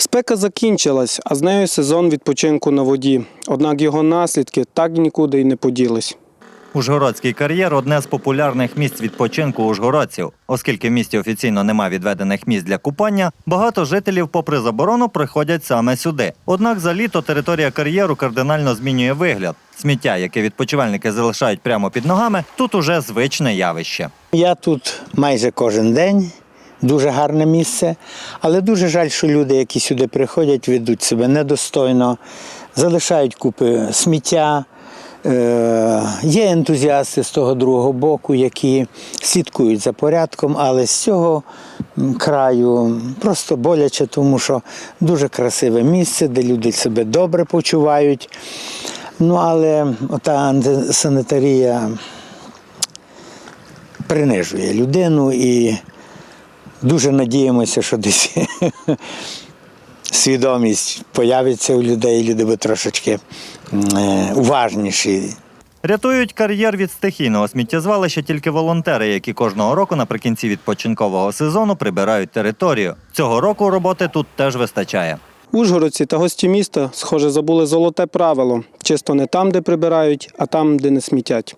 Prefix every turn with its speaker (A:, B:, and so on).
A: Спека закінчилась, а з нею сезон відпочинку на воді. Однак його наслідки так нікуди й не поділись.
B: Ужгородський кар'єр одне з популярних місць відпочинку ужгородців. Оскільки в місті офіційно нема відведених місць для купання, багато жителів, попри заборону, приходять саме сюди. Однак за літо територія кар'єру кардинально змінює вигляд. Сміття, яке відпочивальники залишають прямо під ногами, тут уже звичне явище.
C: Я тут майже кожен день. Дуже гарне місце, але дуже жаль, що люди, які сюди приходять, ведуть себе недостойно, залишають купи сміття. Е, Є ентузіасти з того другого боку, які слідкують за порядком, але з цього краю просто боляче, тому що дуже красиве місце, де люди себе добре почувають. Ну, але ота антисанітарія принижує людину і дуже надіємося, що десь свідомість появиться у людей, люди будуть трошечки е, уважніші.
B: Рятують кар'єр від стихійного сміттєзвалища тільки волонтери, які кожного року наприкінці відпочинкового сезону прибирають територію. Цього року роботи тут теж вистачає.
A: Ужгородці та гості міста, схоже, забули золоте правило: чисто не там, де прибирають, а там, де не смітять.